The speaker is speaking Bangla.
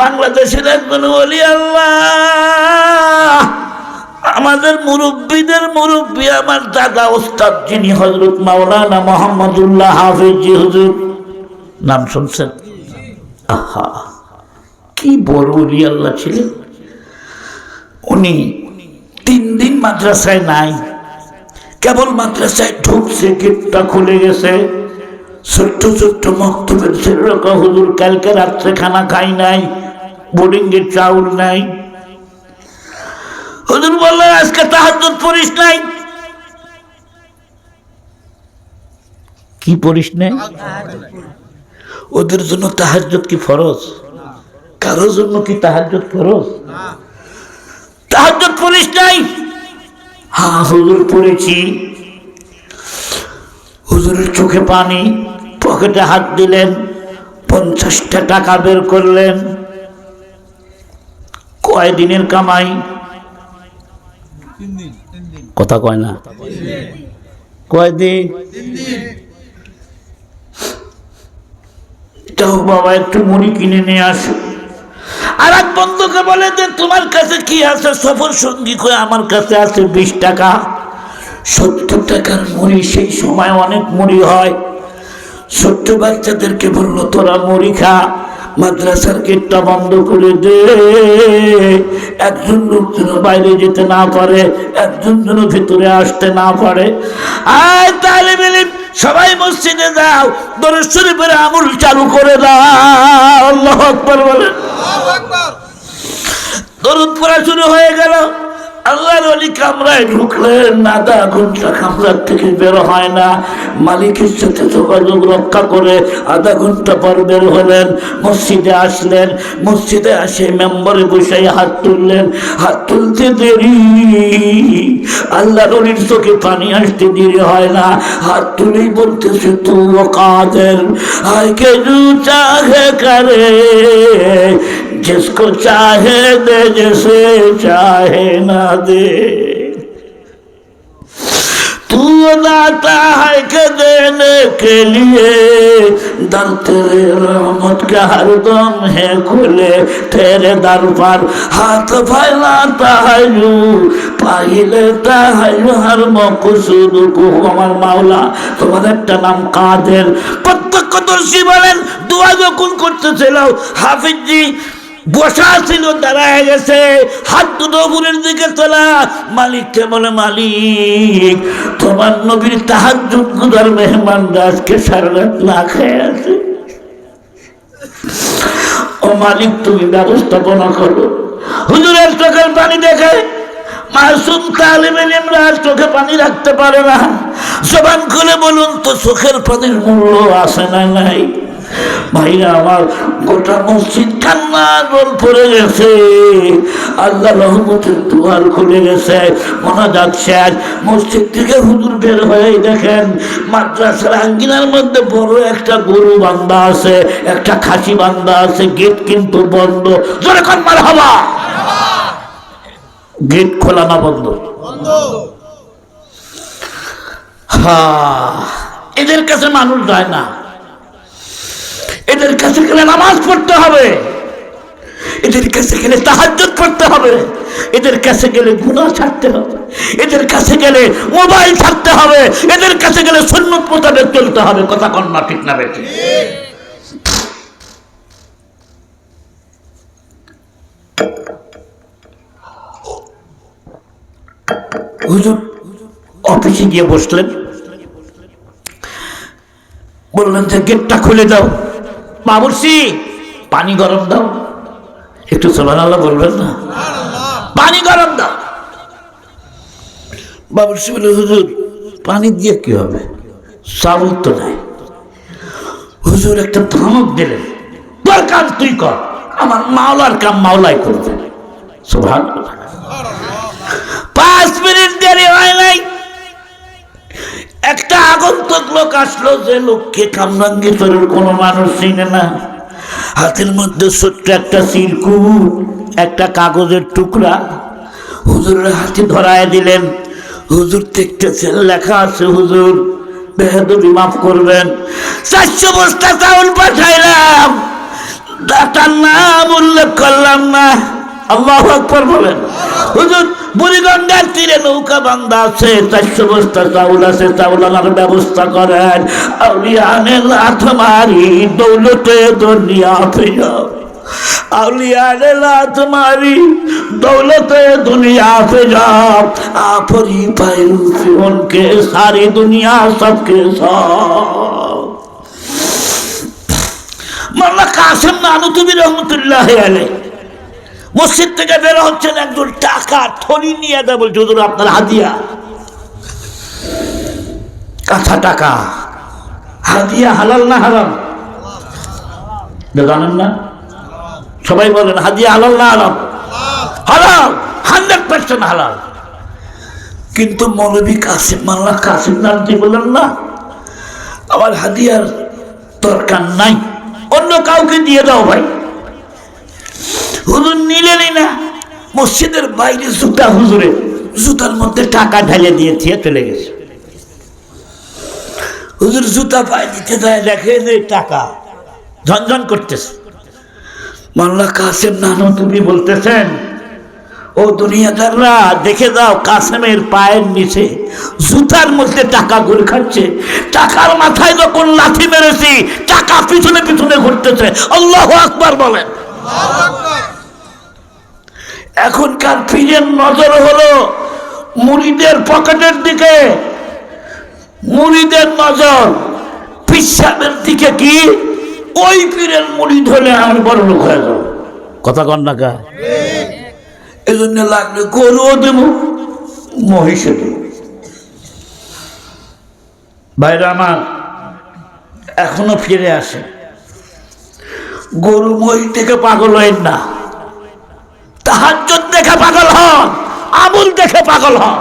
বাংলাদেশের একজন বলি আল্লাহ। আমাদের মুরব্বীদের মুরব্বী আমার দাদা ওস্তাদ যিনি হজরত মাওলানা মোহাম্মদুল্লাহ হাফিজি, হুজুর। নাম শুনছেন? আহা, কি বড় অলি আল্লাহ ছিলেন। উনি তিন দিন মাদ্রাসায় নাই, কেবল মাদ্রাসায় ঢুকছে, গেটটা খুলে গেছে। ছোট্ট ছোট্ট মক্তবের ছেলেরা হুজুর কালকে রাত্রে খানা খাই নাই বোর্ডিং এর চাউল নাই। হুজুর বললেন, আজকে তাহাজ্জুদ পড়িস নাই। কি পড়িস নাই ওদের জন্য তাহাজ্জুদ কি ফরজ? কারোর জন্য কি তাহাজ্জুদ ফরজ? তাহাজ্জুদ পড়িস নাই। হ্যাঁ হুজুর পড়েছি। হুজুরের চোখে পানি। পকেটে হাত দিলেন, পঞ্চাশটা টাকা বের করলেন। কয় দিনের কামাই? কথা কয় না। কয় দিন? যাও বাবা, একটু মুড়ি কিনে নিয়ে আসো। আর এক বন্ধুকে বলে যে, তোমার কাছে কি আছে? সফর সঙ্গী কয়ে আমার কাছে আছে বিশ টাকা। সত্তর টাকার মুড়ি, সেই সময় অনেক মুড়ি হয়। ছোট্ট বাচ্চাদেরকে বলল তোরা মুড়ি খা মাদ্রাসার গেটটা বন্ধ করে দে। একজন লোক যেন বাইরে যেতে না পারে একজন যেন ভিতরে আসতে না পারে। তাহলে সবাই মসজিদে যাও দরজ শরীফের আমুল চালু করে দাও। আল্লাহ আকবার বলেন। দরুদ পড়া শুরু হয়ে গেল। আল্লাহর অলি কামরায় ঢুকলেন, আধা ঘণ্টা কামরার থেকে বের হয় না। মালিকের সাথে যোগাযোগ রক্ষা করে আধা ঘণ্টা পর বের হলেন, মসজিদে আসলেন। মসজিদে আসে মেম্বারে বসে হাত তুললেন। হাত তুলতে দেরি, আল্লাহর অলির চোখে পানি আসতে দেরি হয় না। হাত তুলেই বলতেছে তু কাদের? হায় কে জু চাহে করে? जिसको चाहे दे जैसे चाहे ना दे तू दाता है के देने के लिए दर तेरे रहमत का हर दम है खुले तेरे दर पर हाथ फैलाता है यू पाई लेता है यू हर মকসুদ কো আমার মাওলা তোমার একটা নাম কাদের প্রত্যক্ষদর্শী বলেন দোয়া যখন করতেছিল হাফিজি বসা ছিল, দাঁড়ায় গেছে। হাত দুটো উপরের দিকে তোলা। মালিককে বলে, মালিক, তোমার নবীর তাহার গুদার মেহমানরা আজকে সারা রাত না খেয়ে আছে। ও মালিক, তুমি ব্যবস্থাপনা করো। হুজুরের চোখের পানি দেখে। মাসুম তালিম ইলমরা চোখে পানি রাখতে পারে না। জবান খুলে বলুন, তো চোখের পানির মূল্য আছে না নাই? ভাইরা আমার গোটা মসজিদ কান্না জল পড়ে গেছে। আল্লাহ রহমতের দুয়ার খুলে গেছে। মনে যাচ্ছে মসজিদ থেকে হুজুর বের হয়ে দেখেন মাদ্রাসার আঙ্গিনার মধ্যে বড় একটা গরু বান্ধা আছে একটা খাসি বান্ধা আছে গেট কিন্তু বন্ধ। জোরে কন মার হবা গেট খোলা না বন্ধ? হ্যাঁ এদের কাছে মানুষ যায় না। এদের কাছে গেলে নামাজ পড়তে হবে। এদের কাছে গেলে তাহাজ্জুদ পড়তে হবে। এদের কাছে গেলে গুণা ছাড়তে হবে। এদের কাছে গেলে মোবাইল ছাড়তে হবে। এদের কাছে গেলে সুন্নত মোতাবেক চলতে হবে। কথা কন না ঠিক না বেঠি হুজুর, অফিসে গিয়ে বসলেন। বললেন যে গেটটা খুলে দাও। বাবুর্সি পানি গরম দাও। একটু সোলান আল্লাহ বলবেন না? পানি গরম দাও। বাবুর্সি বলে, হুজুর, পানি দিয়ে কি হবে? চাউল তো নাই। হুজুর, একটা ধমক দিলেন। তোর কাজ তুই কর। আমার মাওলার কাম মাওলাই করবে। সোভান পাঁচ মিনিট দেরি হয় নাই। একটা আগন্তক লোক আসলো যে লোককে কামরাঙ্গীশ্বরের কোনো মানুষ চিনে না। হাতের মধ্যে ছোট্ট একটা সিরকুট একটা কাগজের টুকরা। হুজুরের হাতে ধরায় দিলেন। হুজুর দেখতেছেন লেখা আছে, হুজুর, বেহাদুরি মাফ করবেন। চারশো বস্তা চাউল পাঠাইলাম। দাতার নাম উল্লেখ করলাম না। আল্লাহ আকবর বলেন। হুজুর, বুড়িগঙ্গার তীরে নৌকা বান্ধা আছে, চারশো বস্তা চাউল আছে, চাউল আনার ব্যবস্থা করেন। আউলিয়ানের আথমারি দৌলতে দুনিয়া প্রিয় আউলিয়ারে লাত মারি, দৌলতে দুনিয়া পে যাও আপরি পায়ু উনকে সারি, দুনিয়া সবকে সব। মাল্লা কাসেম নানু তুমি রহমতুল্লাহ আলাইহি। মসজিদ থেকে বের হচ্ছেন একজন টাকা থলি নিয়ে দেয়, বলছে, হুজুর, আপনার হাদিয়া কাঁচা টাকা। হাদিয়া হালাল না হারাম? জানেন না? সবাই বলেন হাদিয়া হালাল না হারাম? হালাল, হান্ড্রেড পার্সেন্ট হালাল। কিন্তু মৌলবী কাসিম মাল্লা কাসিম নামটি বলেন না, আমার হাদিয়ার দরকার নাই। অন্য কাউকে দিয়ে দাও ভাই। হুজুর নিলেনই না মসজিদের বাইরে জুতা হুজুরে, জুতার মধ্যে টাকা ঢালে দিয়ে থিয়ে চলে গেছে। হুজুর জুতা পায়ে দিতে দেয়, দেখে যে টাকা। ঝনঝন করতেছে। মাল্লা কাসেম নানু, তুমি বলতেছেন, ও দুনিয়াদাররা, দেখে দাও কাসেমের পায়ের নিচে জুতার মধ্যে টাকা ঘুরে খাচ্ছে। টাকার মাথায় যখন লাথি মেরেছি, টাকা পিছনে পিছনে ঘুরতেছে। আল্লাহ আকবার বলেন। পীরের নজর হলো মুড়িদের পকেটের দিকে। মুড়িদের নজর পিসাবের দিকে কি? ওই পীরের মুড়ি ধরে আমি বড় লোক হয়ে যাব। কথা কন না কা? এই জন্য লাগলে গরুও দেব, মহিষও দেব। ভাইরা আমার, এখনও ফিরে আসে। গরু মহিষ থেকে পাগল হয় না। তাহাজ্জুদ দেখে পাগল হন আবুল দেখে পাগল হন।